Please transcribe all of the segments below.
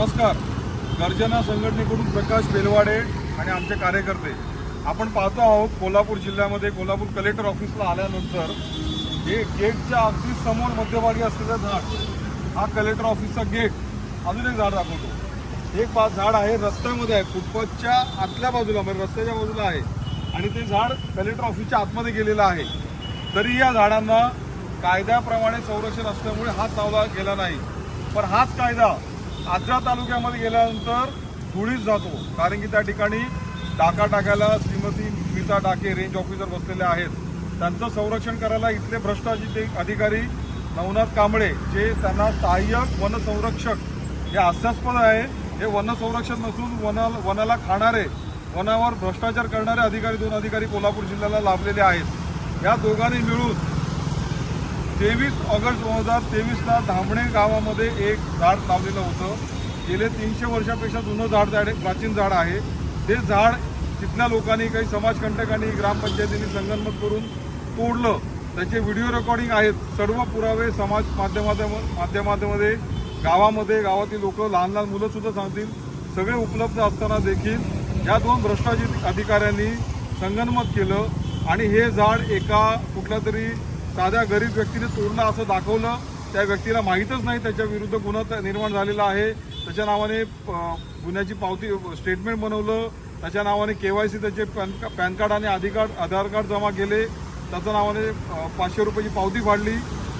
नमस्कार. गर्जना संघटनेकडून प्रकाश बेलवाडे आणि आमचे कार्यकर्ते. आपण पाहतो आहोत कोल्हापूर जिल्ह्यामध्ये कोल्हापूर कलेक्टर ऑफिसला आल्यानंतर हे गेटच्या अगदी समोर मध्यभागी असलेलं झाड हा कलेक्टर ऑफिसचा गेट. अजून एक झाड दाखवतो. एक पाच झाड आहे रस्त्यामध्ये आहे. फुटपाथच्या आतल्या बाजूला म्हणजे रस्त्याच्या बाजूला आहे. आणि ते झाड कलेक्टर ऑफिसच्या आतमध्ये गेलेलं आहे. तरी या झाडांना कायद्याप्रमाणे संरक्षण असल्यामुळे हात लावला गेला नाही. पण हाच कायदा आजरा तालुक्यामध्ये गेल्यानंतर धुळीच जातो. कारण की त्या ठिकाणी डाका टाकायला श्रीमती स्मिता डाके रेंज ऑफिसर बसलेले आहेत. त्यांचं संरक्षण करायला इथले भ्रष्टाचारी अधिकारी नवनाथ कांबळे जे त्यांना सहाय्यक वनसंरक्षक हे हास्यास्पद आहे. हे वनसंरक्षण नसून वना वनाला खाणारे वनावर भ्रष्टाचार करणारे अधिकारी दोन अधिकारी कोल्हापूर जिल्ह्याला लाभलेले आहेत. या दोघांनी मिळून तेवीस ऑगस्ट दोन हजार तेवीसला धामणे गावामध्ये एक झाड लावलेलं होतं. गेले तीनशे वर्षापेक्षा जुनं झाड झाड प्राचीन झाड आहे. ते झाड तिथल्या लोकांनी काही समाजकंटकांनी ग्रामपंचायतींनी संगनमत करून तोडलं. त्याचे व्हिडिओ रेकॉर्डिंग आहेत. सर्व पुरावे समाज माध्यमात माध्यमामध्ये गावामध्ये गावातील लोक लहान लहान मुलंसुद्धा सांगतील. सगळे उपलब्ध असताना देखील या दोन भ्रष्टाचारी अधिकाऱ्यांनी संगनमत केलं. आणि हे झाड एका कुठल्या तरी साध्या गरीब व्यक्तीने तोडलं असं दाखवलं. त्या व्यक्तीला माहीतच नाही त्याच्या विरुद्ध गुन्हा निर्माण झालेला आहे. त्याच्या नावाने प- गुन्ह्याची पावती स्टेटमेंट बनवलं. त्याच्या नावाने के वाय सी त्याचे पॅन का- पॅन कार्ड आणि आधी कार्ड आधार कार्ड जमा केले. त्याच्या नावाने पाचशे रुपयाची पावती फाडली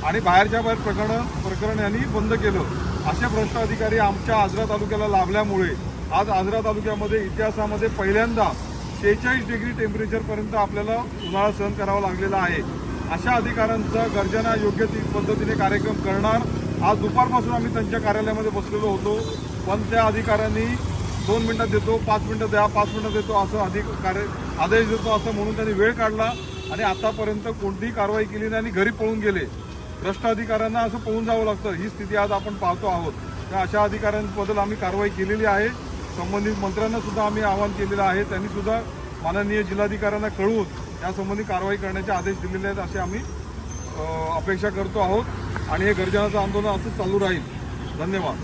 आणि बाहेरच्या बाहेर प्रकरण प्रकरण यांनी बंद केलं. असे भ्रष्ट अधिकारी आमच्या आजरा तालुक्याला लाभल्यामुळे आज आजरा तालुक्यामध्ये इतिहासामध्ये पहिल्यांदा शेहेचाळीस डिग्री टेम्परेचरपर्यंत आपल्याला उन्हाळा सहन करावा लागलेला आहे. अशा अधिकाऱ्यांचा गर्जना योग्य ती पद्धतीने कार्यक्रम करणार. आज दुपारपासून आम्ही त्यांच्या कार्यालयामध्ये बसलेलो होतो. पण त्या अधिकाऱ्यांनी दोन मिनटं देतो पाच मिनटं द्या पाच मिनटं देतो असं अधिक कार्य आदेश देतो असं म्हणून त्यांनी वेळ काढला. आणि आतापर्यंत कोणतीही कारवाई केली नाही आणि घरी पळून गेले. भ्रष्ट अधिकाऱ्यांना असं पळून जावं लागतं. ही स्थिती आज आपण पाहतो आहोत. त्या अशा अधिकाऱ्यांबद्दल आम्ही कारवाई केलेली आहे. संबंधित मंत्र्यांना सुद्धा आम्ही आवाहन केलेलं आहे. त्यांनीसुद्धा माननीय जिल्हाधिकाऱ्यांना कळवून यासंबंधी कारवाई करण्याचे आदेश दिलेले आहेत असे आम्ही अपेक्षा करतो आहोत. आणि हे गर्जनाचं आंदोलन असंच चालू राहील. धन्यवाद.